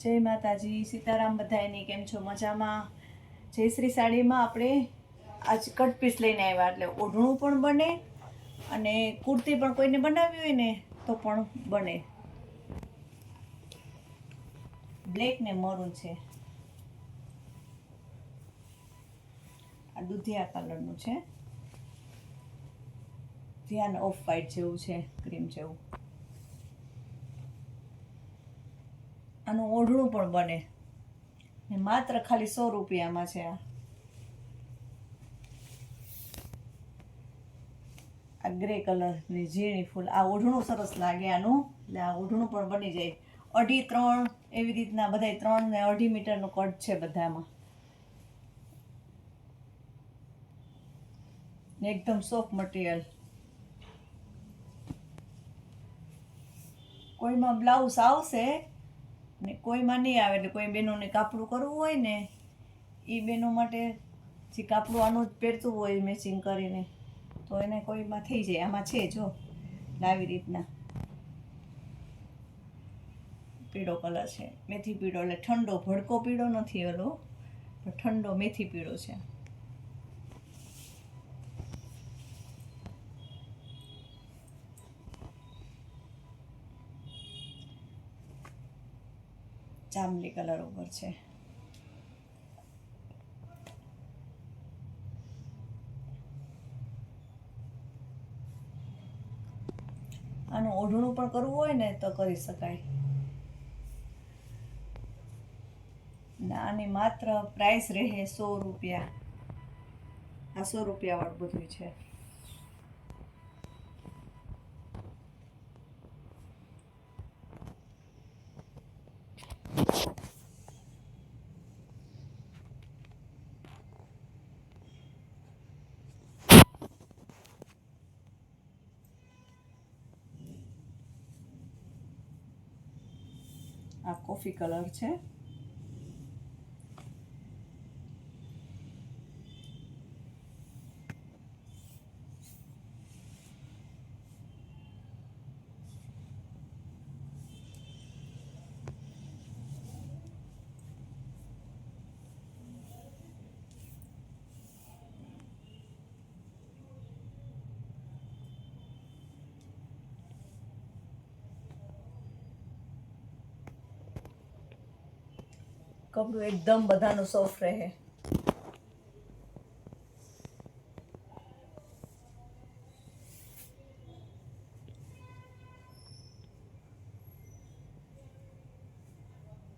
જય માતાજી, સીતારામ બધાયની કેમ છો મજામાં? જયશ્રી સાડીમાં આપણે આજ કટ પીસ લઈને આવ્યા, એટલે ઓઢણું પણ બને અને કુર્તી પણ કોઈને બનાવી હોય ને, તો પણ બને. બ્લેક ને મરૂન છે. આ દુધિયા કલરનું છે. ધ્યાન ઓફ વાઇટ જેવું છે ક્રીમ જેવું. આનું ઓઢણું પણ બને. ને માત્ર ખાલી સો રૂપિયામાં છે આ. આ ગ્રે કલરની ઝીણી ફૂલ. આ ઓઢણું સરસ લાગે આનું. એટલે આ ઓઢણું પણ બની જાય. અઢી ત્રણ, એવી રીતના બધાય ત્રણ ને અઢી મીટરનું કટ છે બધામાં. ને એકદમ સોફ્ટ મટીરિયલ કોઈમાં બ્લાઉઝ આવશે ને કોઈમાં નહીં આવે એટલે કોઈ બહેનોને કાપડું કરવું હોય ને એ બહેનો માટે જે કાપડું આનું જ પહેરતું હોય મેચિંગ કરીને, તો એને કોઈમાં થઈ જાય, આમાં છે જો, આવી રીતના. પીળો કલર છે, મેથી પીળો, એટલે ઠંડો, ભડકો પીળો નથી ઓલો પણ ઠંડો મેથી પીળો છે. જાંબલી કલર ઉપર છે. આનું ઓઢણું પણ કરવું હોય ને તો કરી શકાય. આની માત્ર પ્રાઇસ રહે સો રૂપિયા. આ સો રૂપિયા વાળું બધું છે. આ કોફી કલર છે. કપડું એકદમ બધાનું સોફ્ટ રહે.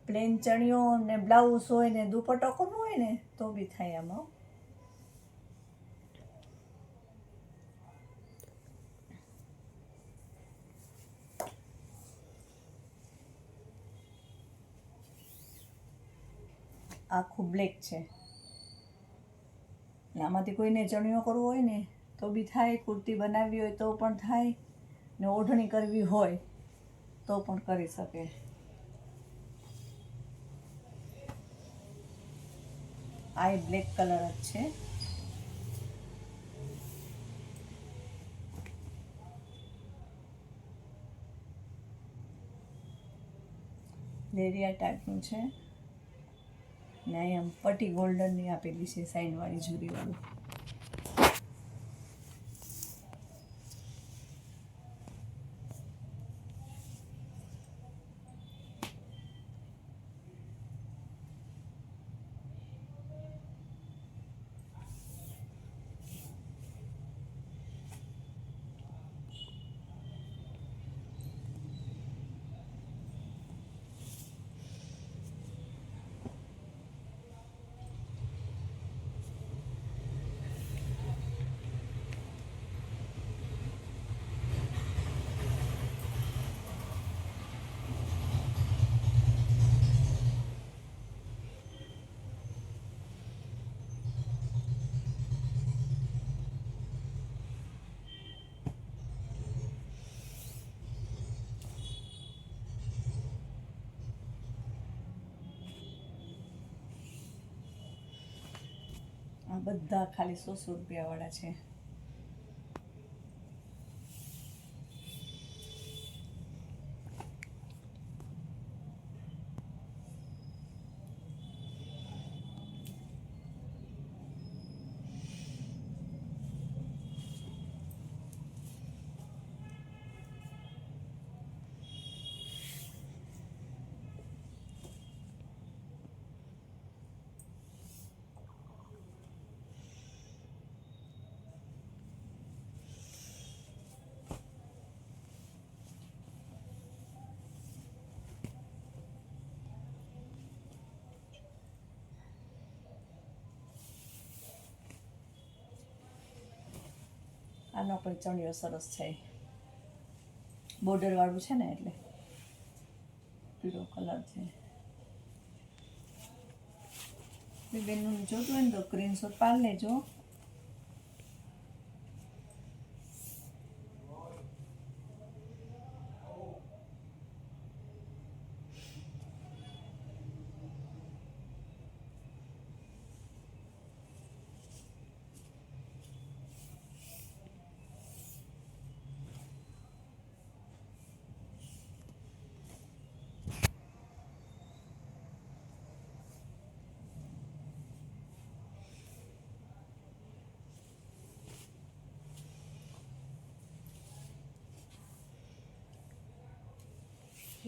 પ્લેન ચણિયો ને બ્લાઉઝ હોય ને દુપટ્ટો કરવો હોય ને, તો બી થાય આમાં. આખું બ્લેક છે. આમાંથી કોઈને ચણિયો કરવો હોય ને, તો બી થાય, કુર્તી બનાવવી હોય તો પણ થાય, ને ઓઢણી કરવી હોય તો પણ કરી શકે. આ બ્લેક કલર જ છે. લેરિયા ટાઈપનું છે. ને અહીંયા પટ્ટી ગોલ્ડનની આપેલી છે સાઈનવાળી જુરીવાળું બધા ખાલી સો સો રૂપિયાવાળા છે. આનો પણ ચણિયો સરસ છે. બોર્ડર વાળું છે ને એટલે. પીળો કલર છે. બેનનું જોતું હોય ને તો સ્ક્રીનશોટ પાડી લેજો.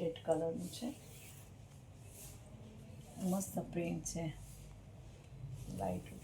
રેડ કલરનું છે. મસ્ત પ્રિન્ટ છે. લાઈટ